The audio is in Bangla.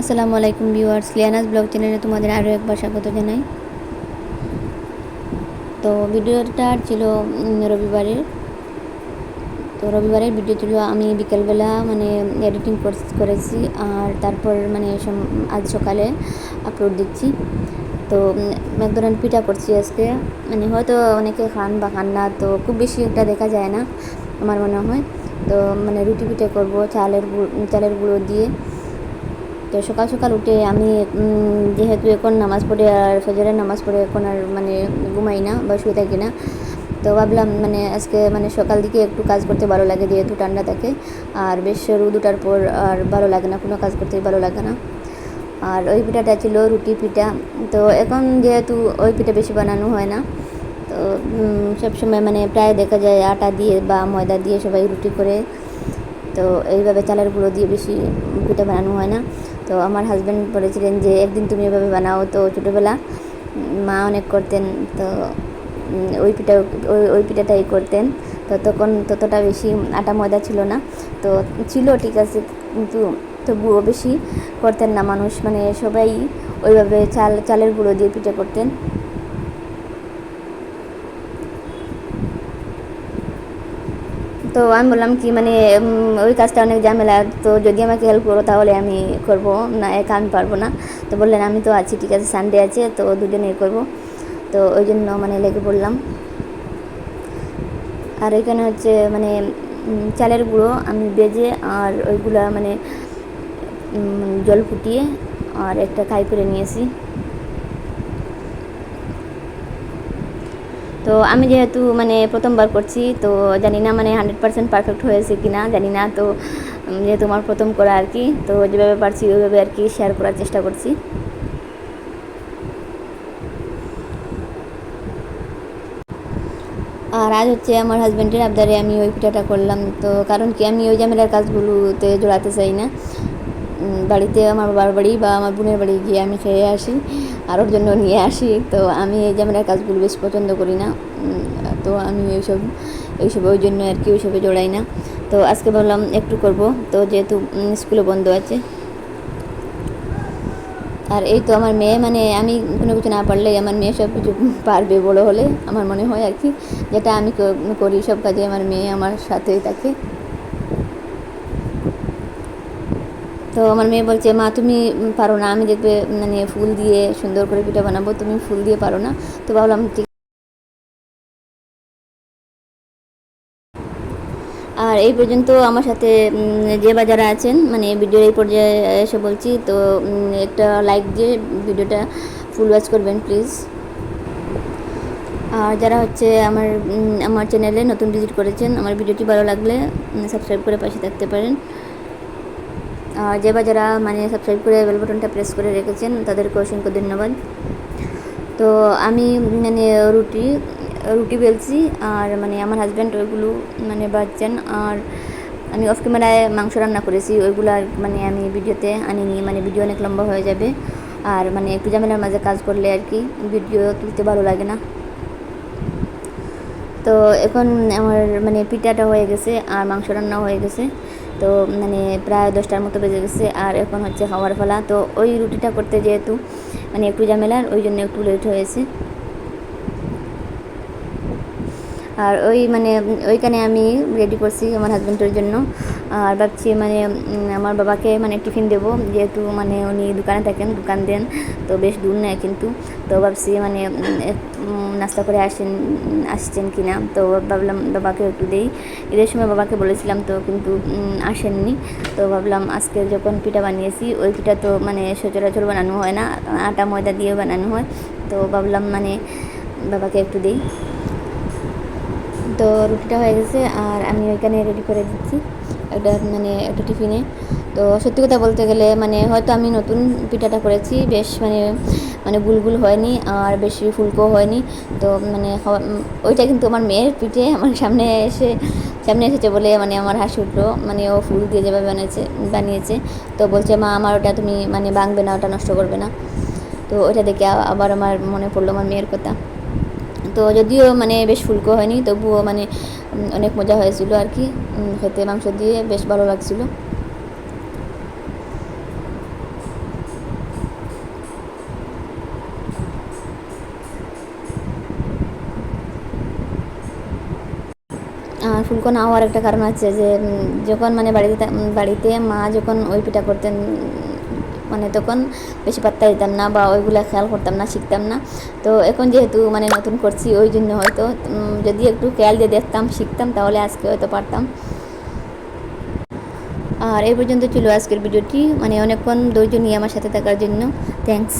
আসসালামু আলাইকুম ভিউয়ার্স, লিয়ানাস ব্লগ চ্যানেলে তোমাদের আরও একবার স্বাগত জানাই। তো ভিডিওটা ছিল রবিবারের। তো রবিবারের ভিডিও ছিল, আমি বিকেলবেলা মানে এডিটিং করেছি, আর তারপর মানে আজ সকালে আপলোড দিচ্ছি। তো এক ধরনের পিঠা করছি আজকে। মানে হয়তো অনেকে খান বা খান না, তো খুব বেশি একটা দেখা যায় না, আমার মনে হয়। তো মানে রুটি পিঠে করব, চালের চালের গুঁড়ো দিয়ে। তো সকাল সকাল উঠে আমি যেহেতু এখন নামাজ পড়ে আর ফজরের নামাজ পড়ে এখন আর মানে ঘুমাই না বা শুয়ে থাকি না, তো ভাবলাম মানে আজকে মানে সকাল দিকে একটু কাজ করতে ভালো লাগে যেহেতু ঠান্ডা থাকে। আর বেশ রোদ ওঠার পর আর ভালো লাগে না, কোনো কাজ করতে ভালো লাগে না। আর ওই পিঠাটা ছিল রুটি পিঠা, তো এখন যেহেতু ওই পিঠা বেশি বানানো হয় না, তো সবসময় মানে প্রায় দেখা যায় আটা দিয়ে বা ময়দা দিয়ে সবাই রুটি করে তো এইভাবে চালের গুঁড়ো দিয়ে বেশি পিঠা বানানো হয় না। তো আমার হাজব্যান্ড বলেছিলেন যে, একদিন তুমি এভাবে বানাও। তো ছোটোবেলা মা অনেক করতেন, তো ওই পিঠা, ওই ওই পিঠাটাই করতেন। তো তখন ততটা বেশি আটা ময়দা ছিল না। তো ছিল ঠিক আছে, কিন্তু তবুও বেশি করতেন না মানুষ। মানে সবাই ওইভাবে চাল, চালের গুঁড়ো দিয়ে পিঠে করতেন। তো আমি বললাম কি মানে ওই কাজটা অনেক ঝামেলা, তো যদি আমাকে হেল্প করো তাহলে আমি করব, না, একা আমি পারব না। তো বললেন, আমি তো আছি, ঠিক আছে সানডে আছে, তো দুজনেই করব। তো ওই জন্য মানে লেগে পড়লাম। আর এখানে হচ্ছে মানে চালের গুঁড়ো আমি বেজে আর ওইগুলা মানে জল ফুটিয়ে আর একটা খাই করে নিয়েছি। তো আমি যেহেতু মানে প্রথমবার করছি, তো জানি না মানে হান্ড্রেড পার্সেন্ট পারফেক্ট হয়েছে কি না জানি না। তো যেহেতু আমার প্রথম করা আর কি, তো যেভাবে পারছি ওইভাবে আর কি শেয়ার করার চেষ্টা করছি। আর আজ হচ্ছে আমার হাজব্যান্ডের আবদারে আমি ওই পিঠাটা করলাম। তো কারণ কি, আমি ওই ঝামেলার কাজগুলোতে জড়াতে চাই না। বাড়িতে আমার বাবার বাড়ি বা আমার বোনের বাড়ি গিয়ে আমি খেয়ে আসি, আর ওর জন্য নিয়ে আসি। তো আমি এই ঝামেলার কাজগুলো বেশ পছন্দ করি না তো আমি এইসব এইসব ওই জন্য আর কি ওইসবে জড়াই না। তো আজকে ভাবলাম একটু করব, তো যেহেতু স্কুলে বন্ধ আছে। আর এই তো আমার মেয়ে মানে আমি কোনো কিছু না পারলেই আমার মেয়ে সব কিছু পারবে বড় হলে, আমার মনে হয় আর কি। যেটা আমি করি সব কাজে আমার মেয়ে আমার সাথেই থাকে। তো আমার মেয়ে বলছে, মা, তুমি পারো না, আমি দেখবে মানে ফুল দিয়ে সুন্দর করে পিঠা বানাবো, তুমি ফুল দিয়ে পারো না। তো ভাবলাম, ঠিক আর এই পর্যন্ত আমার সাথে যে বা যারা আছেন মানে ভিডিওর এই পর্যায়ে এসে বলছি, তো একটা লাইক দিয়ে ভিডিওটা ফুল ওয়াচ করবেন, প্লিজ। আর যারা হচ্ছে আমার আমার চ্যানেলে নতুন ভিজিট করেছেন, আমার ভিডিওটি ভালো লাগলে সাবস্ক্রাইব করে পাশে থাকতে পারেন। যে বা যারা মানে সাবস্ক্রাইব করে বেল বাটনটা প্রেস করে রেখেছেন তাদেরকে অসংখ্য ধন্যবাদ। তো আমি মানে রুটি রুটি বেলছি, আর মানে আমার হাজব্যান্ড ওইগুলো মানে বাজছেন আর আমি অফ ক্যামেরায় মাংস রান্না করেছি, ওইগুলো মানে আমি ভিডিওতে আনিনি মানে ভিডিও অনেক লম্বা হয়ে যাবে, আর মানে একটু ঝামেলার মাঝে কাজ করলে আর কি, ভিডিও তুলতে ভালো লাগে না। তো এখন আমার মানে পিঠাটা হয়ে গেছে আর মাংস রান্না হয়ে গেছে। তো মানে প্রায় দশটার মতো বেজে গেছে আর এখন হচ্ছে খাওয়ার ফলা তো ওই রুটিটা করতে যেহেতু মানে একটু ঝামেলার, ওই জন্য একটু লেট হয়েছে। আর ওই মানে ওইখানে আমি রেডি করছি আমার হাজব্যান্ডের জন্য। আর ভাবছি মানে আমার বাবাকে মানে টিফিন দেবো। যেহেতু মানে উনি দোকানে থাকেন, দোকান দেন, তো বেশ দূর নেয় কিন্তু। তো ভাবছি মানে নাস্তা করে আসেন, আসছেন কি না তো ভাবলাম বাবাকে একটু দেই। ঈদের সময় বাবাকে বলেছিলাম তো, কিন্তু আসেননি। তো ভাবলাম আজকে যখন পিঠা বানিয়েছি, ওই পিঠা তো মানে সচরাচর বানানো হয় না। আটা, ময়দা দিয়ে বানানো হয়। তো ভাবলাম মানে বাবাকে একটু দিই। তো রুটিটা হয়ে গেছে আর আমি ওইখানে রেডি করে দিচ্ছি। একটা মানে একটা টিফিনে তো সত্যি কথা বলতে গেলে মানে হয়তো আমি নতুন পিঠাটা করেছি, বেশ মানে মানে গুলগুল হয়নি আর বেশি ফুলকো হয়নি। তো মানে ওইটা কিন্তু আমার মেয়ের পিঠে আমার সামনে এসে, সামনে এসেছে বলে মানে আমার হাসি উঠল। মানে ও ফুল দিয়ে যেভাবে বানিয়েছে বানিয়েছে। তো বলছে, মা, আমার ওটা তুমি মানে ভাঙবে না, ওটা নষ্ট করবে না। তো ওটা দেখে আবার আমার মনে পড়ল আমার মেয়ের কথা। তো যদিও মানে বেশ ফুলকো হয়নি, তবুও মানে অনেক মজা হয়েছিল আর কি। খেতে, মাংস দিয়ে বেশ ভালো লাগছিল। ফুলকো না হওয়ার একটা কারণ আছে যে যখন মানে বাড়িতে বাড়িতে মা যখন ওই পিঠা করতেন মানে তখন বেশি পাত্তা দিতাম না বা ওইগুলো খেয়াল করতাম না, শিখতাম না। তো এখন যেহেতু মানে নতুন করছি, ওই জন্য হয়তো যদি একটু খেয়াল দিয়ে দেখতাম, শিখতাম, তাহলে আজকে হয়তো পারতাম। আর এই পর্যন্ত ছিল আজকের ভিডিওটি। মানে অনেকক্ষণ ধৈর্য নিয়ে আমার সাথে থাকার জন্য। থ্যাঙ্কস